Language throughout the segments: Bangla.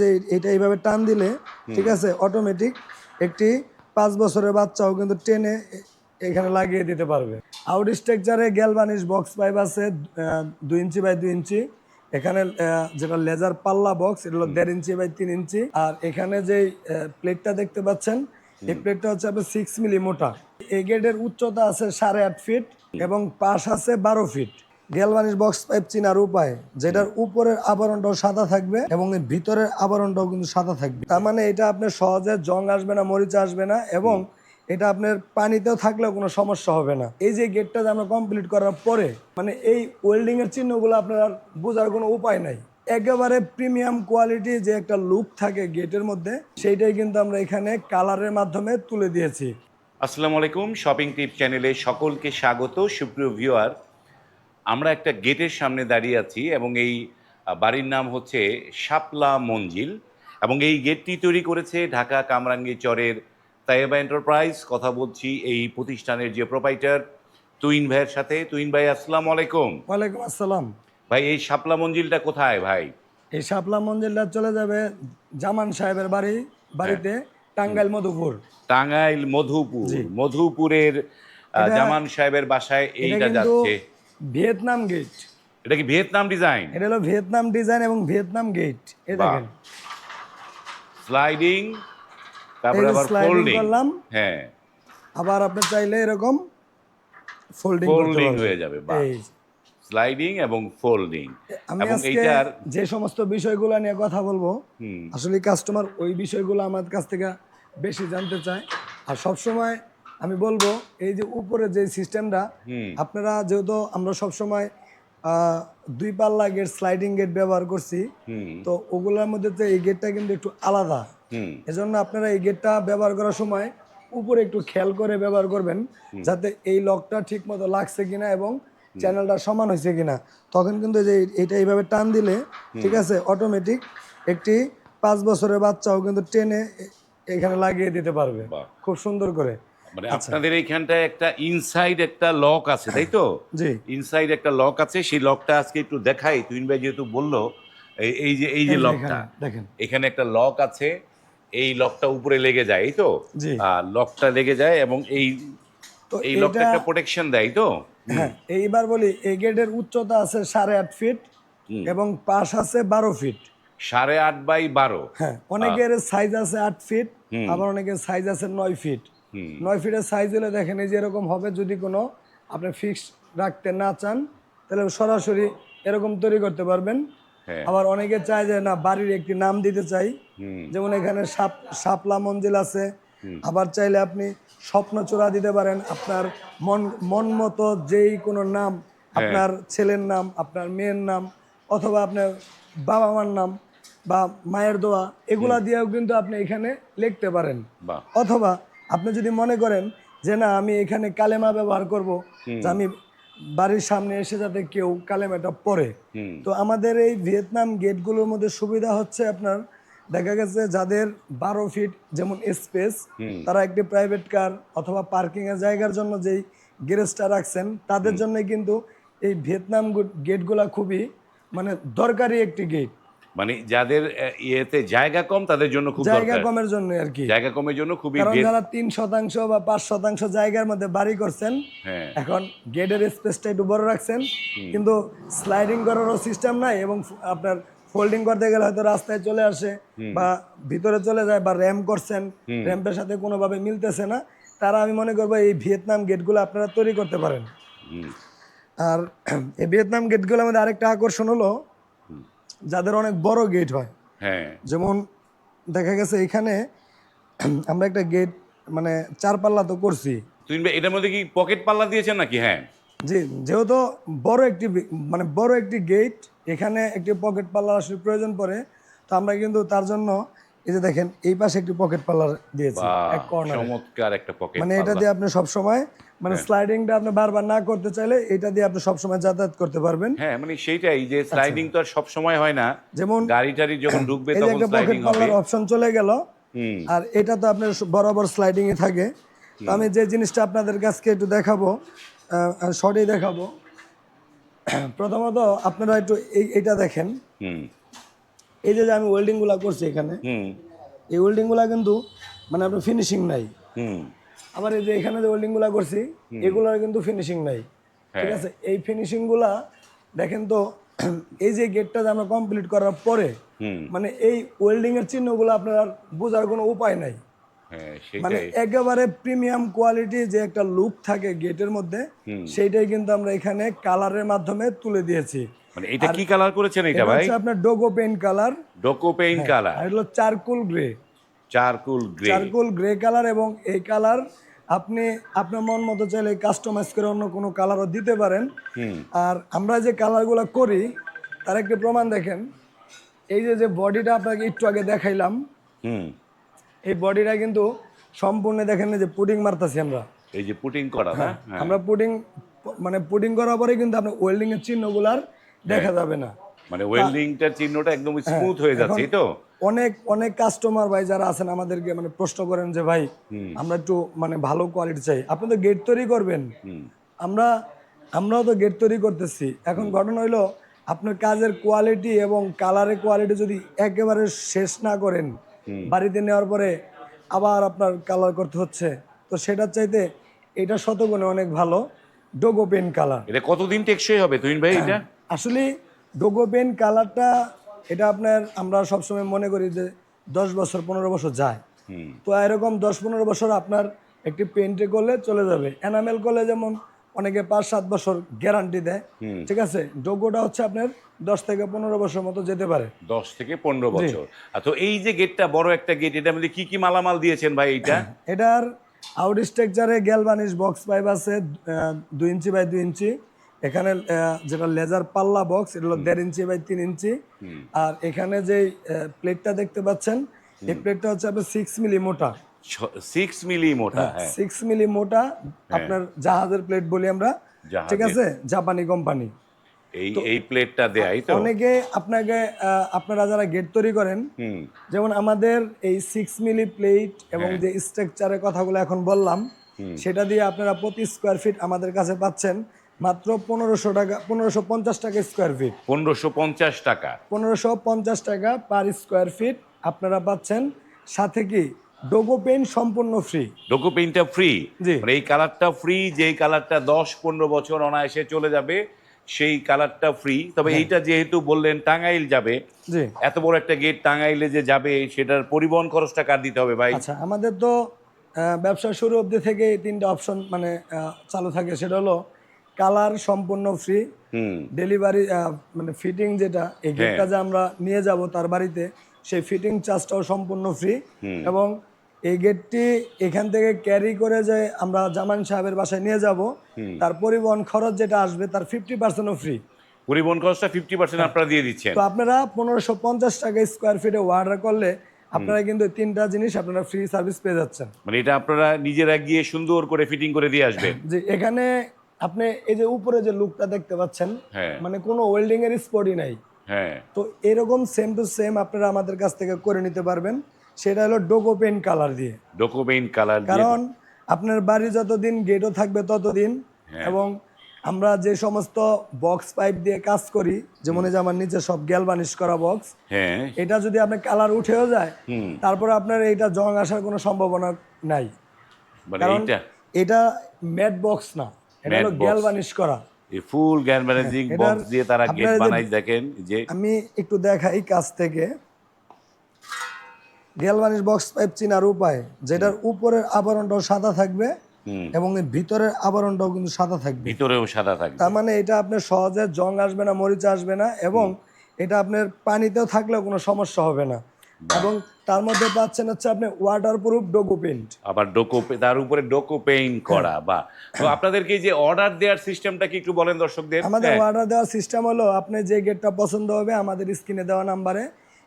যে এটা এইভাবে টান দিলে ঠিক আছে অটোমেটিক একটি পাঁচ বছরের বাচ্চাও কিন্তু টেনে এখানে লাগিয়ে দিতে পারবে। আউট স্ট্রাকচারে গ্যালভানিশ বক্স পাইপ আছে দুই ইঞ্চি বাই দুই ইঞ্চি। এখানে যেটা লেজার পাল্লা বক্স এটা হলো দেড় ইঞ্চি বাই তিন ইঞ্চি। আর এখানে যে প্লেটটা দেখতে পাচ্ছেন এই প্লেটটা হচ্ছে আপনার সিক্স মিলি মোটা। এই গেটের উচ্চতা আছে সাড়ে আট ফিট এবং পাশ আছে বারো ফিট গ্যালভানিশ বক্স পাইপ চিনার উপায় যেটার উপরের আবরণটাও সাদা থাকবে এবং এর ভিতরের আবরণটাও কিন্তু সাদা থাকবে। তার মানে এটা আপনার সহজে জং আসবে না মরিচ আসবে না এবং এটা আপনার পানিতেও থাকলেও কোনো সমস্যা হবে না। এই যে গেটটা আমরা কমপ্লিট করার পরে মানে এই ওয়েল্ডিং এর চিহ্নগুলো আপনার বোঝার কোনো উপায় নাই। একেবারে প্রিমিয়াম কোয়ালিটি যে একটা লুক থাকে গেটের মধ্যে সেইটাই কিন্তু আমরা এখানে কালারের মাধ্যমে তুলে দিয়েছি। আসসালামু আলাইকুম শপিং টিপ চ্যানেলে সকলকে স্বাগত সুপ্রিয় ভিউয়ার আমরা একটা গেটের সামনে দাঁড়িয়ে আছি এবং এই বাড়ির নাম হচ্ছে শাপলা মঞ্জিল এবং এই গেটটি তৈরি করেছে ঢাকা কামরাঙ্গি চরের তাইবা এন্টারপ্রাইজ কথা বলছি এই প্রতিষ্ঠানের যে প্রোপাইটার তুইন ভাইয়ের সাথে। তুইন ভাই আসসালাম আলাইকুম। ওয়ালাইকুম আসসালাম। ভাই এই শাপলা মঞ্জিলটা কোথায় ভাই? এই শাপলা মঞ্জিলটা চলে যাবে জামান সাহেবের বাড়ি বাড়িতে টাঙ্গাইল মধুপুর। টাঙ্গাইল মধুপুর। মধুপুরের জামান সাহেবের বাসায় এইটা যাচ্ছে। Vietnam gate. এটা কি ভিয়েতনাম ডিজাইন? এটা হলো ভিয়েতনাম ডিজাইন এবং ভিয়েতনাম গেট। এই দেখেন। স্লাইডিং তারপরে আবার ফোল্ডিং। করলাম। হ্যাঁ। আবার আপনি চাইলে এরকম ফোল্ডিং ফোল্ডিং হয়ে যাবে বাহ। স্লাইডিং এবং ফোল্ডিং। আমি এইটার যে সমস্ত বিষয়গুলো নিয়ে কথা বলব আসলে কাস্টমার ওই বিষয়গুলো আমার কাছ থেকে বেশি জানতে চায়। আর সব সময় আমি বলব এই যে উপরে যে সিস্টেমটা আপনারা যেহেতু আমরা সব সময় দুই পাল্লা গেট স্লাইডিং গেট ব্যবহার করছি তো ওগুলোর মধ্যে তো এই গেটটা কিন্তু একটু আলাদা। এজন্য আপনারা এই গেটটা ব্যবহার করার সময় উপরে একটু খেয়াল করে ব্যবহার করবেন যাতে এই লকটা ঠিক মতো লাগছে কিনা এবং চ্যানেলটা সমান হয়েছে কিনা। তখন কিন্তু যে এটা এইভাবে টান দিলে ঠিক আছে অটোমেটিক একটি পাঁচ বছরের বাচ্চাও কিন্তু টেনে এখানে লাগিয়ে দিতে পারবে। খুব সুন্দর করে। মানে আপনাদের এইখানটায় একটা ইনসাইড একটা লক আছে তাই তো? ইনসাইড একটা লক আছে সেই লকটা আজকে একটু দেখাই। তুইন ভাই যেহেতু বলল এই যে এই যে লকটা দেখেন এখানে একটা লক আছে এই লকটা উপরে লেগে যায় এই তো? লকটা লেগে যায় এবং এই তো এই লকটা একটা প্রোটেকশন দেয় তো? হ্যাঁ এইবার বলি এই গেটের উচ্চতা আছে সাড়ে আট ফিট এবং পাশ আছে বারো ফিট সাড়ে আট বাই বারো। হ্যাঁ অনেকের সাইজ আছে আট ফিট আবার অনেকের সাইজ আছে নয় ফিট নয় ফিটের সাইজ হলে দেখেন এই যে এরকম হবে যদি কোনো আপনি ফিক্স রাখতে না চান তাহলে সরাসরি এরকম তৈরি করতে পারবেন। হ্যাঁ। আবার অনেকে চায় যে না বাড়ির একটি নাম দিতে চাই। যেমন এখানে সাপ সাপলা মঞ্জিল আছে। আবার চাইলে আপনি স্বপ্নচূড়া দিতে পারেন। আপনার মন মন মতো যেই কোনো নাম আপনার ছেলের নাম আপনার মেয়ের নাম অথবা আপনার বাবা মার নাম বা মায়ের দোয়া এগুলা দিয়েও কিন্তু আপনি এখানে লিখতে পারেন। অথবা আপনি যদি মনে করেন যে না আমি এখানে কালেমা ব্যবহার করব যে আমি বাড়ির সামনে এসে যাতে কেউ কালেমাটা পড়ে। তো আমাদের এই ভিয়েতনাম গেটগুলোর মধ্যে সুবিধা হচ্ছে আপনার দেখা গেছে যাদের বারো ফিট যেমন স্পেস তারা একটি প্রাইভেট কার অথবা পার্কিং এর জায়গার জন্য যেই গ্যারেজটা রাখছেন তাদের জন্য কিন্তু এই ভিয়েতনাম গেটগুলা খুবই মানে দরকারি একটি গেট। মানে যাদের ইয়েতে জায়গা কম তাদের জন্য খুব জায়গা কমের জন্য আর কি। জায়গা কমের জন্য খুবই কারণ যারা তিন শতাংশ বা পাঁচ শতাংশ জায়গার মধ্যে বাড়ি করছেন হ্যাঁ। এখন গেটের স্পেসটা একটু বড় রাখছেন। কিন্তু স্লাইডিং করারও সিস্টেম নাই এবং আপনার ফোল্ডিং করতে গেলে হয়তো রাস্তায় চলে আসে বা ভিতরে চলে যায় বা র্যাম্প করছেন র্যাম্পের সাথে কোনোভাবে মিলতেছে না। তারা আমি মনে করব এই ভিয়েতনাম গেটগুলো আপনারা তৈরি করতে পারেন। আর এই ভিয়েতনাম গেটগুলোর মধ্যে আরেকটা আকর্ষণ হলো যাদের অনেক বড় গেট হয়। হ্যাঁ। যেমন দেখা গেছে এখানে আমরা একটা গেট মানে চার পাল্লা তো করছি। তুমি এটার মধ্যে কি পকেট পাল্লা দিয়েছেন নাকি? হ্যাঁ। জি যেহেতু বড় একটি মানে বড় একটি গেট এখানে একটি পকেট পাল্লা আসলে প্রয়োজন পড়ে। তো আমরা কিন্তু তার জন্য এই যে দেখেন এই পাশে একটি পকেট পাল্লার দিয়েছি এক কর্নার চমৎকার একটা পকেট মানে এটা দিয়ে আপনি সব সময় মানে স্লাইডিংটা আপনি বারবার না করতে চাইলে এটা দিয়ে আপনি সব সময় যাতায়াত করতে পারবেন। হ্যাঁ মানে সেইটাই যে স্লাইডিং তো আর সব সময় হয় না। যেমন গাড়ি টাড়ি যখন ঢুকবে তখন স্লাইডিং হবে পকেট পাল্লার অপশন চলে গেল। আর এটা তো আপনার বরাবর স্লাইডিং এ থাকে। তো আমি যে জিনিসটা আপনাদের কাছকে একটু দেখাবো শর্টেই দেখাবো। প্রথমত আপনারা একটু এই এটা দেখেন। হুম। এই যে আমি ওয়েল্ডিংগুলো করছি এখানে এই ওয়েল্ডিংগুলো কিন্তু মানে আপনার ফিনিশিং নাই। আবার এই যে এখানে যে ওয়েল্ডিংগুলো করছি এগুলোর কিন্তু ফিনিশিং নাই। ঠিক আছে? এই ফিনিশিংগুলা দেখেন তো এই যে গেটটা যে আমরা কমপ্লিট করার পরে মানে এই ওয়েল্ডিং এর চিহ্নগুলো আপনার আর বোঝার কোনো উপায় নাই। হ্যাঁ মানে একেবারে প্রিমিয়াম কোয়ালিটি যে একটা লুক থাকে গেটের মধ্যে সেইটাই কিন্তু আমরা এখানে কালারের মাধ্যমে তুলে দিয়েছি। মানে এটা কি কালার করেছেন এটা ভাই? আপনার ডোগো পেইন্ট কালার ডোকো পেইন্ট কালার আর হলো charcoal grey charcoal grey charcoal grey colour এবং এই কালার আপনি আপনার মন মতো চাইলে কাস্টমাইজ করে অন্য কোনো কালারও দিতে পারেন। আর আমরা যে কালারগুলো করি তার একটি প্রমাণ দেখেন। এই যে যে বডিটা আপনাকে একটু আগে দেখাইলাম হুম। এই বডিটা কিন্তু সম্পূর্ণ দেখেন যে পুডিং মারতাছি আমরা। এই যে পুটিং করা হ্যাঁ আমরা পুডিং মানে পুডিং করার পরে কিন্তু আপনার ওয়েল্ডিং এর চিহ্নগুলো আর দেখা যাবে না। মানে ওয়েল্ডিংটার চিহ্নটা একদম স্মুথ হয়ে যাচ্ছে তো? অনেক অনেক কাস্টমার ভাই যারা আছেন আমাদেরকে মানে প্রশ্ন করেন যে ভাই আমরা একটু মানে ভালো কোয়ালিটি চাই। আপনি তো গেট তৈরি করবেন। আমরা আমরাও তো গেট তৈরি করতেছি। এখন ঘটনা হইল আপনার কাজের কোয়ালিটি এবং কালারের কোয়ালিটি যদি একেবারে শেষ না করেন বাড়িতে নেওয়ার পরে আবার আপনার কালার করতে হচ্ছে তো সেটার চাইতে এটা শতগুণে অনেক ভালো ডোগো পেন কালার এটা কতদিন টেকসই হবে তুহিন ভাই এটা? আসলে ডোগো পেন কালারটা এটা আপনার আমরা সবসময় মনে করি যে দশ বছর পনেরো বছর যায়। তো এরকম দশ পনেরো বছর আপনার একটি পেন্টে করলে চলে যাবে। এনামেল করলে যেমন অনেকে পাঁচ সাত বছর গ্যারান্টি দেয়। ঠিক আছে? ডোগোটা হচ্ছে আপনার দশ থেকে পনেরো বছর মতো যেতে পারে। দশ থেকে পনেরো বছর। আর তো এই যে গেটটা বড় একটা গেট এটা মধ্যে কি কি মালামাল দিয়েছেন ভাই এইটা? এটার আউট স্ট্রাকচারে গ্যালভানিশ বক্স পাইপ আছে দুই ইঞ্চি বাই দুই ইঞ্চি। এখানে যেটা লেজার পাল্লা বক্স এটা হলো দেড় ইঞ্চি বাই তিন ইঞ্চি। আর এখানে যে প্লেটটা দেখতে পাচ্ছেন এই প্লেটটা হচ্ছে আপনার সিক্স মিলি মোটা। সিক্স মিলি মোটা হ্যাঁ সিক্স মিলি মোটা আপনার জাহাজের প্লেট বলি আমরা। ঠিক আছে? জাপানি কোম্পানি এই এই প্লেটটা দেয়াই তো। অনেকে আপনাকে আপনারা যারা গেট তৈরি করেন যেমন আমাদের এই সিক্স মিলি প্লেট এবং হ্যাঁ। যে স্ট্রাকচারের কথাগুলো এখন বললাম সেটা দিয়ে আপনারা প্রতি স্কোয়ার ফিট আমাদের কাছে পাচ্ছেন। মাত্র পনেরোশো টাকা পনেরোশো পঞ্চাশ টাকা স্কোয়ার ফিট পনেরোশো পঞ্চাশ টাকা। পনেরোশো পঞ্চাশ টাকা পার স্কোয়ার ফিট আপনারা পাচ্ছেন সাথে কি ডোগো পেন সম্পূর্ণ ফ্রি ডোকো পেইন্টটা ফ্রি। মানে এই কালারটা ফ্রি যেই কালারটা দশ পনেরো বছর অনায়াসে চলে যাবে সেই কালারটা ফ্রি তবে হ্যাঁ। এইটা যেহেতু বললেন টাঙ্গাইল যাবে এত বড় একটা গেট টাঙ্গাইলে যে যাবে সেটার পরিবহন খরচটা কার দিতে হবে ভাই? আচ্ছা আমাদের তো ব্যবসা শুরু অবধি থেকে এই তিনটা অপশন মানে চালু থাকে। সেটা হলো কালার সম্পূর্ণ ফ্রি ডেলিভারি মানে ফিটিং যেটা এই গেটটা যে আমরা নিয়ে যাব তার বাড়িতে সেই ফিটিং চার্জটাও সম্পূর্ণ ফ্রি এবং এই গেটটি এখান থেকে ক্যারি করে যে আমরা জামান সাহেবের বাসায় নিয়ে যাব তার পরিবহন খরচ যেটা আসবে তার ফিফটি পার্সেন্টও ফ্রি পরিবহন খরচটা ফিফটি পার্সেন্ট আপনারা দিয়ে দিচ্ছেন। তো আপনারা পনেরোশো পঞ্চাশ টাকা স্কোয়ার ফিটে অর্ডার করলে আপনারা কিন্তু তিনটা জিনিস আপনারা ফ্রি সার্ভিস পেয়ে যাচ্ছেন। মানে এটা আপনারা নিজেরা গিয়ে সুন্দর করে ফিটিং করে দিয়ে আসবেন। যে এখানে আপনি এই যে উপরে যে লুকটা দেখতে পাচ্ছেন হ্যাঁ। মানে কোনো ওয়েল্ডিং এর স্পটই নাই। হ্যাঁ। তো এরকম সেম টু সেম আপনারা আমাদের কাছ থেকে করে নিতে পারবেন। সেটা হলো ডোকো পেন কালার দিয়ে। ডোকো পেইন্ট কালার দিয়ে। কারণ আপনার বাড়ি যতদিন গেটও থাকবে ততদিন হ্যাঁ। এবং আমরা যে সমস্ত বক্স পাইপ দিয়ে কাজ করি যেমন এই যে আমার নিচে সব গ্যাল বানিশ করা বক্স হ্যাঁ। এটা যদি আপনার কালার উঠেও যায় তারপরে আপনার এইটা জং আসার কোনো সম্ভাবনা নাই। মানে কারণ এটা ম্যাট বক্স না। এটা হলো box। করা। এই ফুল গ্যানম্যানেজিং বক্স দিয়ে তারা গেট বানাই দেখেন যে আমি একটু দেখাই কাছ থেকে। গ্যালভানিশ বক্স পাইপ চিনার উপায় যেটার উপরের আবরণটাও সাদা থাকবে এবং ভিতরের আবরণটাও কিন্তু সাদা থাকবে। ভিতরেও সাদা থাকবে। তার মানে এটা আপনার সহজে জং আসবে না মরিচ আসবে না এবং এটা আপনার পানিতেও থাকলেও কোনো সমস্যা হবে না। এবং তার মধ্যে পাচ্ছেন হচ্ছে আপনি ওয়াটার প্রুফ ডোগো পেন্ট আবার ডোকো তার উপরে ডোকো পেইন্ট করা বা তো আপনাদেরকে যে অর্ডার দেওয়ার সিস্টেমটা কি একটু বলেন দর্শকদের? আমাদের হ্যাঁ, অর্ডার দেওয়ার সিস্টেম হলো আপনি যে গেটটা পছন্দ হবে আমাদের স্ক্রিনে দেওয়া নাম্বারে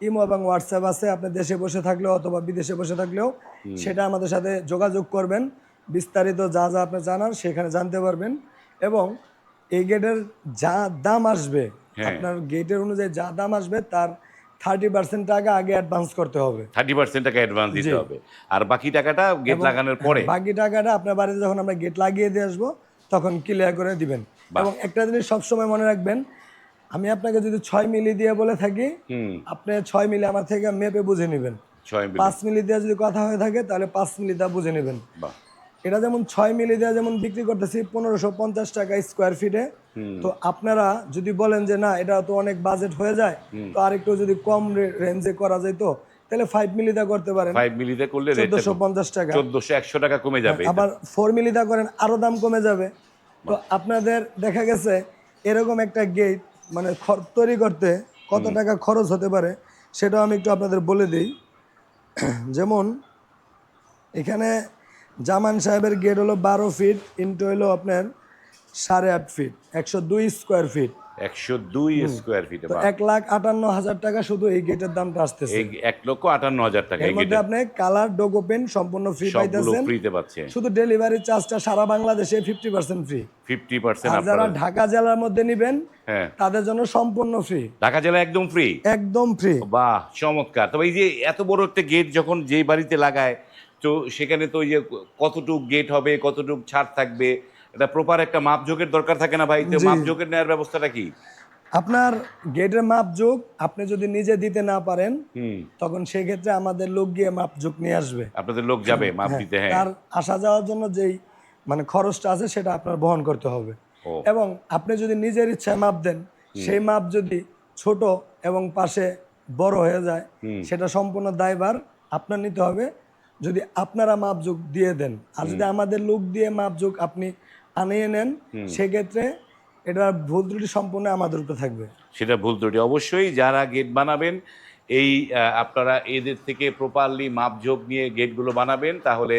ইমো এবং হোয়াটসঅ্যাপ আছে আপনি দেশে বসে থাকলেও অথবা বিদেশে বসে থাকলেও সেটা আমাদের সাথে যোগাযোগ করবেন। বিস্তারিত যা যা আপনি জানার সেখানে জানতে পারবেন। এবং এই গেটের যা দাম আসবে হ্যাঁ। আপনার গেটের অনুযায়ী যা দাম আসবে তার থার্টি পার্সেন্ট টাকা আগে অ্যাডভান্স করতে হবে। থার্টি পার্সেন্ট টাকা অ্যাডভান্স দিতে হবে। আর বাকি টাকাটা গেট লাগানোর পরে? বাকি টাকাটা আপনার বাড়িতে যখন আমরা গেট লাগিয়ে দিয়ে আসব তখন ক্লিয়ার করে দিবেন। এবং একটা জিনিস সবসময় মনে রাখবেন আমি আপনাকে যদি ছয় মিলি দিয়ে বলে থাকি আপনি ছয় মিলি আমার থেকে মেপে বুঝে নেবেন। পাঁচ মিলি দিয়ে যদি কথা হয়ে থাকে তাহলে পাঁচ মিলি দিয়ে বুঝে নেবেন। এটা যেমন ছয় মিলি দিয়ে যেমন বিক্রি করতেছি পনেরোশো পঞ্চাশ টাকা স্কোয়ার ফিটে তো আপনারা যদি বলেন যে না এটা তো অনেক বাজেট হয়ে যায় তো আরেকটু যদি কম রেঞ্জে করা যায় তো? তাহলে ফাইভ মিলি করতে পারেন। ফাইভ মিলিতে করলে চোদ্দশো পঞ্চাশ টাকা। চোদ্দশো একশো টাকা কমে যাবে আবার ফোর মিলিটা করেন আরও দাম কমে যাবে। তো আপনাদের দেখা গেছে এরকম একটা গেট মানে তৈরি করতে কত টাকা খরচ হতে পারে সেটাও আমি একটু আপনাদের বলে দিই। যেমন এখানে জামান সাহেবের গেট হলো বারো ফিট ইন্টু হলো আপনার সাড়ে আট ফিট একশো দুই স্কোয়ার ফিট একশো দুই স্কোয়ার ফিটে এক লাখ আটান্ন হাজার টাকা শুধু এই গেটের দামটা আসতেছে। এক লক্ষ আটান্ন হাজার টাকা এর মধ্যে আপনি কালার ডোগো পেন সম্পূর্ণ ফ্রি পাইতেছেন। ফ্রিতে পাচ্ছে শুধু ডেলিভারি চার্জটা সারা বাংলাদেশে fifty percent free fifty percent আর যারা আপনারা ঢাকা জেলার মধ্যে নিবেন হ্যাঁ। তাদের জন্য সম্পূর্ণ ফ্রি ঢাকা জেলা একদম ফ্রি একদম ফ্রি বাহ চমৎকার। তবে এই যে এত বড় একটা গেট যখন যে বাড়িতে লাগায় তো সেখানে তো ওই যে কতটুক গেট হবে কতটুক ছাড় থাকবে? এটা প্রপার একটা মাপজোকের দরকার থাকে না ভাই? তো। মাপজোকের নেওয়ার ব্যবস্থাটা কি? আপনার গেটের মাপ যোগ আপনি যদি নিজে দিতে না পারেন তখন সেই ক্ষেত্রে আমাদের লোক গিয়ে মাপ যোগ নিয়ে আসবে। আপনাদের লোক যাবে মাপ দিতে হ্যাঁ। তার আসা যাওয়ার জন্য যেই মানে খরচটা আছে সেটা আপনার বহন করতে হবে। এবং আপনি যদি নিজের ইচ্ছায় মাপ দেন সেই মাপ যদি ছোট এবং পাশে বড় হয়ে যায় সেটা সম্পূর্ণ দায়ভার আপনার নিতে হবে। যদি আপনারা মাপযোগ দিয়ে দেন আর যদি আমাদের লোক দিয়ে মাপযোগ আপনি আনিয়ে নেন সেক্ষেত্রে এটা ভুল ত্রুটি সম্পূর্ণ আমাদের উপরে থাকবে। সেটা ভুল ত্রুটি। অবশ্যই যারা গেট বানাবেন এই আপনারা এদের থেকে প্রপারলি মাপঝোপ নিয়ে গেটগুলো বানাবেন তাহলে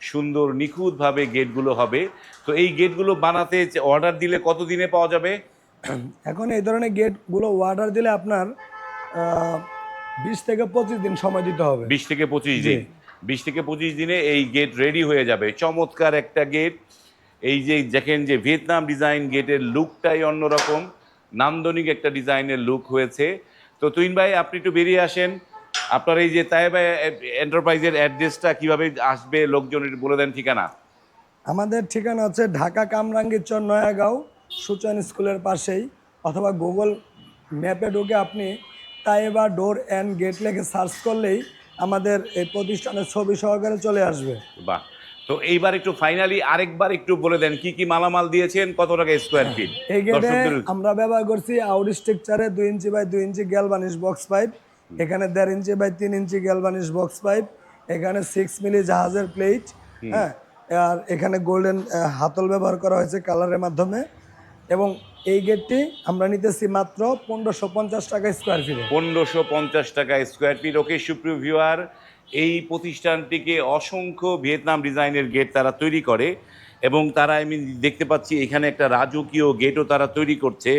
সুন্দর নিখুঁতভাবে গেটগুলো হবে। তো এই গেটগুলো বানাতে অর্ডার দিলে কত দিনে পাওয়া যাবে? এখন এই ধরনের গেটগুলো অর্ডার দিলে আপনার বিশ থেকে পঁচিশ দিন সময় দিতে হবে। বিশ থেকে পঁচিশ দিন। বিশ থেকে পঁচিশ দিনে এই গেট রেডি হয়ে যাবে। চমৎকার একটা গেট এই যে দেখেন যে ভিয়েতনাম ডিজাইন গেটের লুকটাই অন্যরকম। নান্দনিক একটা ডিজাইনের লুক হয়েছে। তো তুইন ভাই, আপনি একটু বেরিয়ে আসেন। আপনার এই যে তাইবা এন্টারপ্রাইজের অ্যাড্রেসটা কীভাবে আসবে লোকজনের বলে দেন ঠিকানা। আমাদের ঠিকানা হচ্ছে ঢাকা কামরাঙ্গীরচর নয়াগাঁও, সূচন স্কুলের পাশেই। অথবা গুগল ম্যাপে ঢুকে আপনি তাইবা ডোর অ্যান্ড গেট লেখে সার্চ করলেই আমাদের এই প্রতিষ্ঠানের ছবি সহকারে চলে আসবে। বাহ। তো এইবার একটু ফাইনালি আরেকবার একটু বলে দেন কি কি মালামাল দিয়েছেন কত টাকা স্কোয়ার ফিট গেটে আমরা ব্যবহার করছি আউট স্ট্রাকচারে দুই ইঞ্চি বাই দুই ইঞ্চি গ্যালবানিশ বক্স পাইপ এখানে দেড় ইঞ্চি বাই তিন ইঞ্চি গ্যালবানিশ বক্স পাইপ এখানে সিক্স মিলি জাহাজের প্লেট হ্যাঁ আর এখানে গোল্ডেন হাতল ব্যবহার করা হয়েছে কালারের মাধ্যমে। এবং এই গেটটি আমরা নিতেছি মাত্র পনেরোশো পঞ্চাশ টাকা স্কোয়ার ফিট পনেরোশো পঞ্চাশ টাকা স্কোয়ার ফিট ওকে সুপ্রিয় ভিউয়ার এই প্রতিষ্ঠানটিকে অসংখ্য ভিয়েতনাম ডিজাইনের গেট তারা তৈরি করে এবং তারা আমি দেখতে পাচ্ছি এখানে একটা রাজকীয় গেটও তারা তৈরি করছে,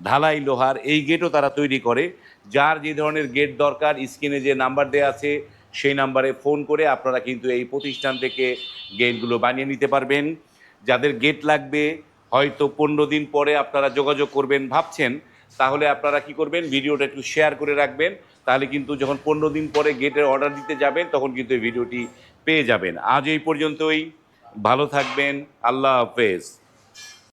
ঢালাই লোহার এই গেটও তারা তৈরি করে। যার যে ধরনের গেট দরকার, স্ক্রিনে যে নাম্বার দেওয়া আছে, সেই নাম্বারে ফোন করে আপনারা কিন্তু এই প্রতিষ্ঠান থেকে গেটগুলো বানিয়ে নিতে পারবেন। যাদের গেট লাগবে হয়তো পনেরো দিন পরে আপনারা যোগাযোগ করবেন, ভাবছেন, তাহলে আপনারা কি করবেন, ভিডিওটা একটু শেয়ার করে রাখবেন, তাহলে কিন্তু যখন পনেরো দিন পরে গেটের অর্ডার দিতে যাবেন, তখন কিন্তু এই ভিডিওটি পেয়ে যাবেন। আজ এই পর্যন্তই, ভালো থাকবেন, আল্লাহ হাফেজ।